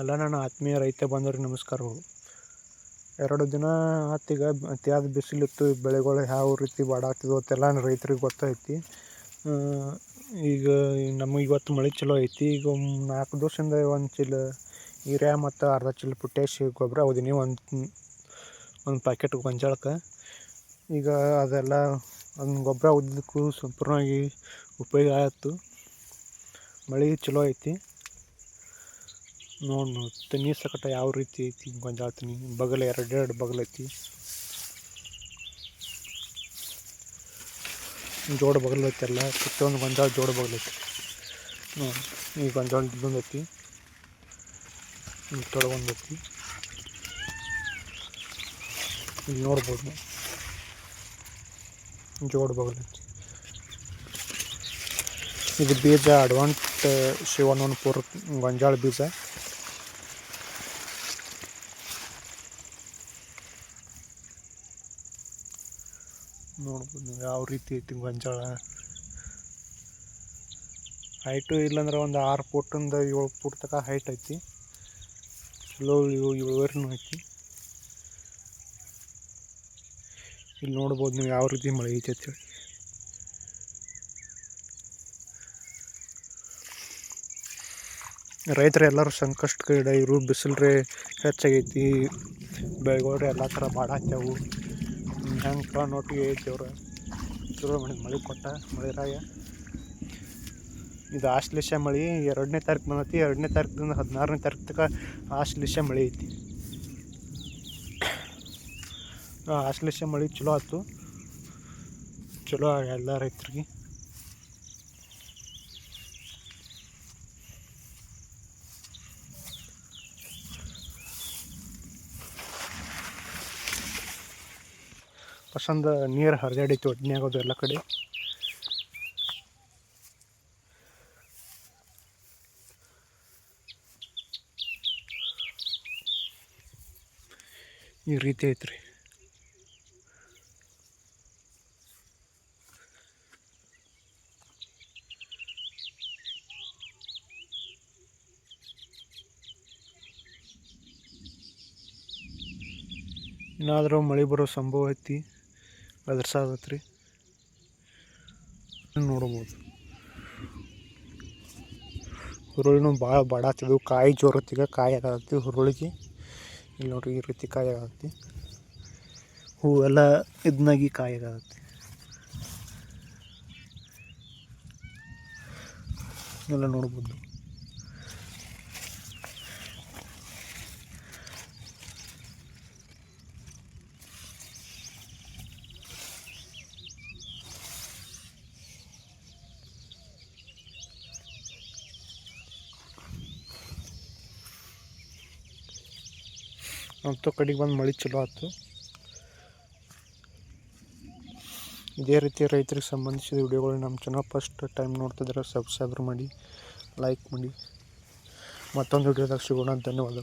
ಎಲ್ಲ ನನ್ನ ಆತ್ಮೀಯ ರೈತ ಬಂದವ್ರಿಗೆ ನಮಸ್ಕಾರಗಳು ಎರಡು ದಿನ ಆತೀಗ ಅತಿಯಾದ ಬಿಸಿಲಿತ್ತು, ಬೆಳೆಗಳು ಯಾವ ರೀತಿ ಬಾಡಾಗ್ತಿದ್ವು ಅಂತೆಲ್ಲ ರೈತರಿಗೆ ಗೊತ್ತೈತಿ ಈಗ ನಮಗೆ ಇವತ್ತು ಮಳೆ ಚಲೋ ಐತಿ, ಈಗ ನಾಲ್ಕು ದಿವಸದಿಂದ ಒಂದು ಚೀಲ ಯೂರಿಯಾ ಮತ್ತು ಅರ್ಧ ಚೀಲ ಪೊಟ್ಯಾಶ್ ಗೊಬ್ಬರ ಹೊದೀನಿ ಒಂದು ಒಂದು ಪ್ಯಾಕೆಟ್ ಗೊಂಜಾಳಕ್ಕೆ. ಈಗ ಅದೆಲ್ಲ ಒಂದು ಗೊಬ್ಬರ ಉದ್ದಕ್ಕೂ ಸಂಪೂರ್ಣವಾಗಿ ಉಪಯೋಗ ಆಯಿತು. ಮಳೆ ಚಲೋ ಐತಿ. ನೋಡಿ ನೋಡಿ ತೆನಿ ಸಕಟ ಯಾವ ರೀತಿ ಐತಿ ಗೊಂಜಾಳ ತೆನಿ ಬಗಲ ಎರಡೆರಡು ಬಗಲೈತಿ ಜೋಡ ಬಗಲೈತಿ ಐತಿ ಎಲ್ಲ ಪ್ರತಿಯೊಂದು ಗೊಂಜಾಳ ಜೋಡ ಬಗಲೈತಿ ನೋಡಿ ಈ ಗೊಂಜಾಳ ಇದೊಂದು ಐತಿ. ತೊಡಗೊಂದು ಐತಿ. ಇಲ್ಲಿ ನೋಡ್ಬೋದು. ಜೋಡ ಬಗಲೈತಿ ಇದು ಬೀಜ ಅಡ್ವಾನ್ಸ್ ಶಿವನಪುರ ಗೊಂಜಾಳ ಬೀಜ. ನೋಡ್ಬೋದು ನೀವು ಯಾವ ರೀತಿ ಐತಿ ಗೊಂಜಾಳ. ಹೈಟು ಇಲ್ಲಾಂದ್ರೆ ಒಂದು ಆರು ಫುಟಿಂದ ಏಳು ಫುಟ್ ತನಕ ಹೈಟ್ ಐತಿ. ಚಲೋ ಇಳುವರಿನೂ ಐತಿ. ಇಲ್ಲಿ ನೋಡ್ಬೋದು ನೀವು ಯಾವ ರೀತಿ ಮಳೆ ಐತಿ ಅಂತೇಳಿ ರೈತರು ಎಲ್ಲರೂ ಸಂಕಷ್ಟಕ್ಕೆ ಇರು ಬಿಸಿಲು ಬಿಸಿಲ್ರೆ ಹೆಚ್ಚಾಗೈತಿ. ಬೆಳೆಗಳು ಎಲ್ಲ ಥರ ಬಾಡಾಕ್ಯಾವು ಹೆಂಗೆ ನೋಟಿಗೆ ಐತಿ ಅವ್ರು ಚಲೋ ಮಾಡಿ ಮಳೆ ಕೊಟ್ಟ, ಮಳೆ ರಾಯ. ಇದು ಆಶ್ಲೇಷ ಮಳೆ, ಎರಡನೇ ತಾರೀಕು ಬಂದೈತಿ, ಎರಡನೇ ತಾರೀಕಿಂದ ಹದಿನಾರನೇ ತಾರೀಕು ತನಕ ಆಶ್ಲೇಷ ಮಳೆ ಐತಿ. ಆಶ್ಲೇಷ ಮಳೆ ಚಲೋ ಆಯ್ತು ಚಲೋ ಎಲ್ಲ ರೈತರಿಗೆ. ಪಸಂದ ನೀರು ಹರಿದಾಡೈತಿ ಆಗೋದು ಎಲ್ಲ ಕಡೆ. ಈ ರೀತಿ ಐತ್ರಿ. ಏನಾದರೂ ಮಳೆ ಬರೋ ಸಂಭವ ಐತಿ. ಅದ್ರ ರೀ. ನೋಡ್ಬೋದು. ಹುರುಳಿನೂ ಭಾಳ ಬಡಾತಿದ್ವು ಕಾಯಿ ಜೋರತ್ತಿಗ ಕಾಯಿ ಆಗತ್ತಿ ಹುರುಳಿಗೆ. ಇಲ್ಲಿ ನೋಡ್ರಿ ಈ ರೀತಿ ಕಾಯಿ ಆಗತ್ತಿ ಹೂವೆಲ್ಲ ಇದನ್ನಾಗಿ ಕಾಯಿ ಆಗತ್ತೆ ಎಲ್ಲ ನೋಡ್ಬೋದು. ಅಂತೂ ಕಡೆಗೆ ಬಂದು ಮಳೆ ಚಲೋ ಆಯ್ತು ಇದೇ ರೀತಿ ರೈತರಿಗೆ ಸಂಬಂಧಿಸಿದ ವಿಡಿಯೋಗಳು ನಮ್ಮ ಚಾನಲ್ ಫಸ್ಟ್ ಟೈಮ್ ನೋಡ್ತಿದ್ರೆ ಸಬ್ಸ್ಕ್ರೈಬ್ ಮಾಡಿ ಲೈಕ್ ಮಾಡಿ. ಮತ್ತೊಂದು ವಿಡಿಯೋದಾಗ ಸಿಗೋಣ. ಧನ್ಯವಾದ